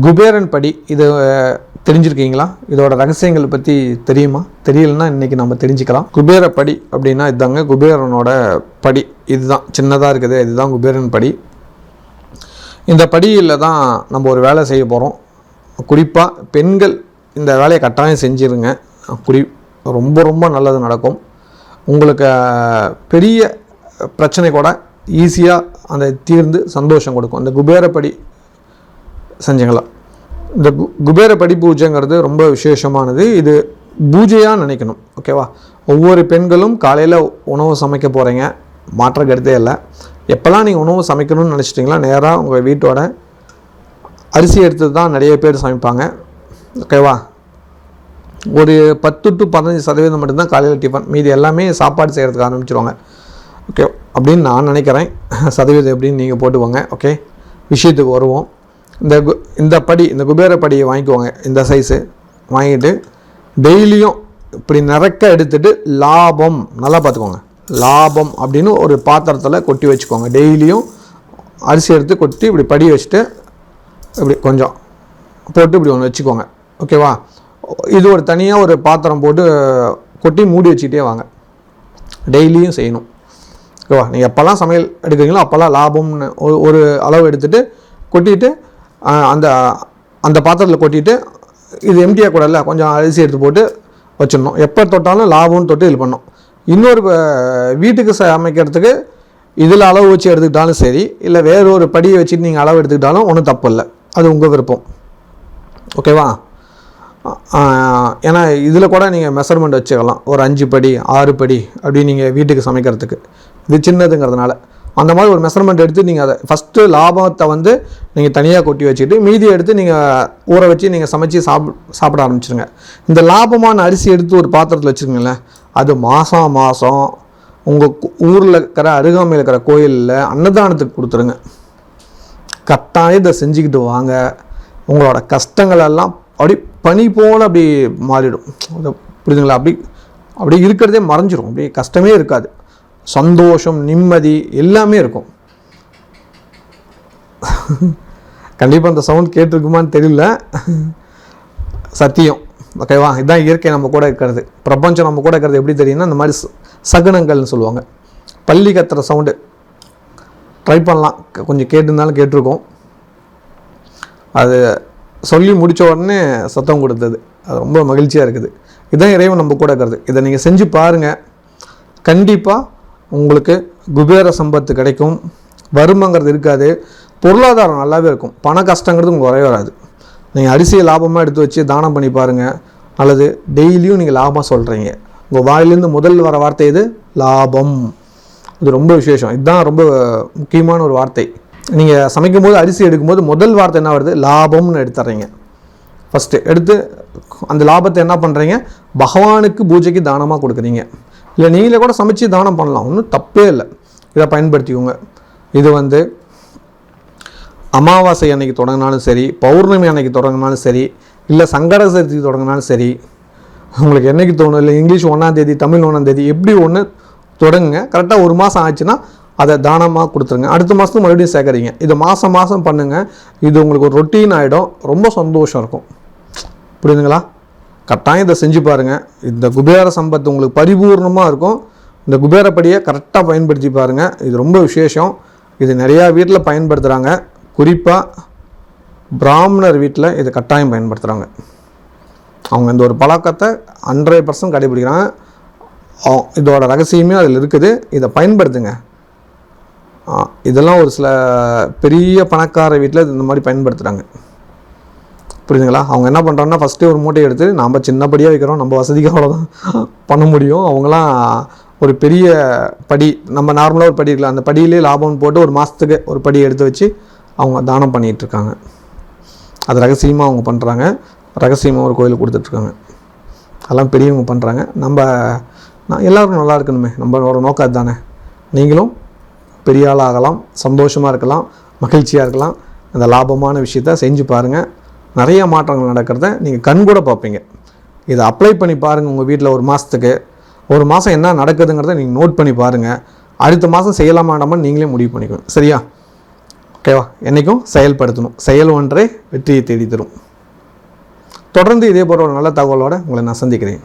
குபேரன் படி இது தெரிஞ்சிருக்கீங்களா? இதோட ரகசியங்கள் பற்றி தெரியுமா? தெரியலன்னா இன்றைக்கி நம்ம தெரிஞ்சுக்கலாம். குபேர படி அப்படின்னா இதுதாங்க குபேரனோட படி. இதுதான் சின்னதாக இருக்குது இதுதான் குபேரன் படி. இந்த படியில் தான் நம்ம ஒரு வேலை செய்ய போகிறோம் குறிப்பாக பெண்கள் இந்த வேலையை கட்டாயம் செஞ்சிருங்க. குறி ரொம்ப ரொம்ப நல்லது நடக்கும். உங்களுக்கு பெரிய பிரச்சனை கூட ஈஸியாக அந்த தீர்ந்து சந்தோஷம் கொடுக்கும். இந்த குபேரப்படி செஞ்சீங்களா இந்த கு படி பூஜைங்கிறது ரொம்ப விசேஷமானது. இது பூஜையாக நினைக்கணும். ஓகேவா ஒவ்வொரு பெண்களும் காலையில் உணவு சமைக்க போகிறீங்க மாற்ற கருத்தே இல்லை. எப்போல்லாம் நீங்கள் உணவு சமைக்கணும்னு நினச்சிட்டிங்களா நேராக உங்கள் வீட்டோட அரிசி எடுத்து தான் நிறைய பேர் சமைப்பாங்க. ஓகேவா ஒரு பத்து டு பதினஞ்சு சதவீதம் மட்டும்தான் காலையில் டிஃபன் மீதி எல்லாமே சாப்பாடு செய்கிறதுக்கு ஆரம்பிச்சிருவாங்க. ஓகே அப்படின்னு நான் நினைக்கிறேன். சதவீதம் எப்படின்னு நீங்கள் போட்டுக்கோங்க. ஓகே விஷயத்துக்கு வருவோம். இந்த கு இந்த படி இந்த குபேர படியை வாங்கிக்கோங்க இந்த சைஸு வாங்கிட்டு டெய்லியும் இப்படி நிறக்க எடுத்துட்டு லாபம் நல்லா பார்த்துக்கோங்க. லாபம் அப்படின்னு ஒரு பாத்திரத்தில் கொட்டி வச்சுக்கோங்க. டெய்லியும் அரிசி எடுத்து கொட்டி இப்படி படி வச்சுட்டு இப்படி கொஞ்சம் போட்டு இப்படி ஒன்று வச்சுக்கோங்க. ஓகேவா இது ஒரு தனியாக ஒரு பாத்திரம் போட்டு கொட்டி மூடி வச்சுக்கிட்டே வாங்க. டெய்லியும் செய்யணும். ஓகேவா நீங்கள் எப்போல்லாம் சமையல் எடுக்கிறீங்களோ அப்போல்லாம் லாபம்னு ஒரு ஒரு அளவு எடுத்துகிட்டு கொட்டிட்டு அந்த அந்த பாத்திரத்தில் கொட்டிட்டு இது எம்டியாக கூட இல்லை கொஞ்சம் அரிசி எடுத்து போட்டு வச்சிடணும். எப்போ தொட்டாலும் லாபம்னு தொட்டு இது பண்ணணும். இன்னொரு வீட்டுக்கு வீட்டுக்கு சமைக்கிறதுக்கு இதில் அளவு வச்சு எடுத்துக்கிட்டாலும் சரி இல்லை வேறு ஒரு படியை வச்சுட்டு நீங்கள் அளவு எடுத்துக்கிட்டாலும் ஒன்றும் தப்பு இல்லை. அது உங்கள் விருப்பம். ஓகேவா? ஏன்னா இதில் கூட நீங்கள் மெஷர்மெண்ட் வச்சுக்கலாம். ஒரு அஞ்சு படி ஆறு படி அப்படி நீங்கள் வீட்டுக்கு சமைக்கிறதுக்கு. இது சின்னதுங்கிறதுனால. அந்த மாதிரி ஒரு மெஷர்மெண்ட் எடுத்து நீங்கள் அதை ஃபஸ்ட்டு லாபத்தை வந்து நீங்கள் தனியாக கொட்டி வச்சுட்டு மீதி எடுத்து நீங்கள் ஊற வச்சு நீங்கள் சமைச்சு சாப் சாப்பிட ஆரம்பிச்சிருங்க. இந்த லாபமான அரிசி எடுத்து ஒரு பாத்திரத்தில் வச்சுருங்களேன் அது மாதம் மாதம் உங்கள் ஊரில் இருக்கிற அருகாமையில் இருக்கிற கோயிலில் அன்னதானத்துக்கு கொடுத்துருங்க. கட்டாயம் இதை செஞ்சுக்கிட்டு வாங்க. உங்களோட கஷ்டங்களெல்லாம் அப்படி பனி போல் அப்படி மாறிடும். புரியுதுங்களா? அப்படி அப்படி இருக்கிறதே மறைஞ்சிரும். அப்படி கஷ்டமே இருக்காது. சந்தோஷம் நிம்மதி எல்லாமே இருக்கும். கண்டிப்பாக அந்த சவுண்ட் கேட்டிருக்குமான்னு தெரியல. சத்தியம். ஓகேவா? இதுதான் இயற்கை நம்ம கூட இருக்கிறது. பிரபஞ்சம் நம்ம கூட இருக்கிறது எப்படி தெரியும்னா இந்த மாதிரி சகுனங்கள்னு சொல்லுவாங்க. பள்ளி கத்துற சவுண்டு ட்ரை பண்ணலாம். கொஞ்சம் கேட்டிருந்தாலும் கேட்டிருக்கோம். அது சொல்லி முடிச்ச உடனே சத்தம் கொடுத்தது. அது ரொம்ப மகிழ்ச்சியாக இருக்குது. இதுதான் இறைவன் நம்ம கூட இருக்கிறது. இதை நீங்கள் செஞ்சு பாருங்கள் கண்டிப்பாக உங்களுக்கு குபேர சம்பத்து கிடைக்கும். வறுமைங்கிறது இருக்காது. பொருளாதாரம் நல்லாவே இருக்கும். பண கஷ்டங்கிறது உங்களுக்கு குறைய வராது. நீங்கள் அரிசியை லாபமாக எடுத்து வச்சு தானம் பண்ணி பாருங்கள் அல்லது டெய்லியும் நீங்கள் லாபம் சொல்கிறீங்க உங்கள் வாயிலேருந்து முதல் வர வார்த்தை இது லாபம். இது ரொம்ப விசேஷம். இதுதான் ரொம்ப முக்கியமான ஒரு வார்த்தை. நீங்கள் சமைக்கும்போது அரிசி எடுக்கும்போது முதல் வார்த்தை என்ன வருது? லாபம்னு எடுத்துறீங்க. ஃபஸ்ட்டு எடுத்து அந்த லாபத்தை என்ன பண்ணுறீங்க பகவானுக்கு பூஜைக்கு தானமாக கொடுக்குறீங்க. இல்லை நீங்களே கூட சமைச்சு தானம் பண்ணலாம். ஒன்றும் தப்பே இல்லை. இதை பயன்படுத்திக்கோங்க. இது வந்து அமாவாசை அன்னைக்கு தொடங்கினாலும் சரி பௌர்ணமி அன்னைக்கு தொடங்கினாலும் சரி இல்லை சங்கட சதுர்த்தி தொடங்கினாலும் சரி உங்களுக்கு என்னைக்கு தோணும்? இல்லை இங்கிலீஷ் ஒன்றாம் தேதி தமிழ் ஒன்றாம் தேதி எப்படி ஒன்று தொடங்குங்க. கரெக்டாக ஒரு மாதம் ஆச்சுன்னா அதை தானமாக கொடுத்துருங்க. அடுத்த மாதத்துக்கு மறுபடியும் சேர்க்குறீங்க. இது மாதம் மாதம் பண்ணுங்கள் இது உங்களுக்கு ஒரு ரொட்டீன் ஆகிடும் ரொம்ப சந்தோஷம் இருக்கும். புரியுதுங்களா? கட்டாயம் இதை செஞ்சு பாருங்கள் இந்த குபேர சம்பத்து உங்களுக்கு பரிபூர்ணமாக இருக்கும். இந்த குபேரப்படியை கரெக்டாக பயன்படுத்தி பாருங்கள் இது ரொம்ப விசேஷம். இது நிறையா வீட்டில் பயன்படுத்துகிறாங்க குறிப்பாக பிராமணர் வீட்டில் இது கட்டாயம் பயன்படுத்துகிறாங்க அவங்க இந்த ஒரு பழக்கத்தை ஹண்ட்ரட் பர்சன்ட் கடைபிடிக்கிறாங்க. இதோட ரகசியமே அதில் இருக்குது. இதை பயன்படுத்துங்க. இதெல்லாம் ஒரு சில பெரிய பணக்கார வீட்டில் இந்த மாதிரி பயன்படுத்துகிறாங்க புரியுதுங்களா? அவங்க என்ன பண்ணுறாங்கன்னா ஃபஸ்ட்டு ஒரு மூட்டை எடுத்து நம்ம சின்னப்படியாக வைக்கிறோம். நம்ம வசதிக்கு அவ்வளோதான் பண்ண முடியும். அவங்களாம் ஒரு பெரிய படி நம்ம நார்மலாக ஒரு படி இருக்கலாம் அந்த படியிலே லாபம் போட்டு ஒரு மாதத்துக்கு ஒரு படி எடுத்து வச்சு அவங்க தானம் பண்ணிகிட்டு இருக்காங்க அது ரகசியமாக அவங்க பண்ணுறாங்க ரகசியமாக ஒரு கோயிலுக்கு கொடுத்துட்ருக்காங்க. அதெல்லாம் பெரியவங்க பண்ணுறாங்க நம்ம நான் எல்லோரும் நல்லா இருக்கணுமே. நம்மளோட நோக்கம் அதுதானே. நீங்களும் பெரிய ஆளாகலாம் ஆகலாம். சந்தோஷமாக இருக்கலாம். மகிழ்ச்சியாக இருக்கலாம். அந்த லாபமான விஷயத்த செஞ்சு பாருங்கள் நிறைய மாற்றங்கள் நடக்கிறத நீங்கள் கண் கூட பார்ப்பீங்க. இதை அப்ளை பண்ணி பாருங்கள் உங்கள் வீட்டில் ஒரு மாதத்துக்கு ஒரு மாதம் என்ன நடக்குதுங்கிறத நீங்கள் நோட் பண்ணி பாருங்கள் அடுத்த மாதம் செய்யலாமா வேண்டாமான்னு நீங்களே முடிவு பண்ணிக்கணும். சரியா? ஓகேவா என்றைக்கும் செயல்படுத்தணும். செயல் ஒன்றே வெற்றியை தேடி தரும் தொடர்ந்து இதே போன்ற ஒரு நல்ல தகவலோட உங்களை நான் சந்திக்கிறேன்.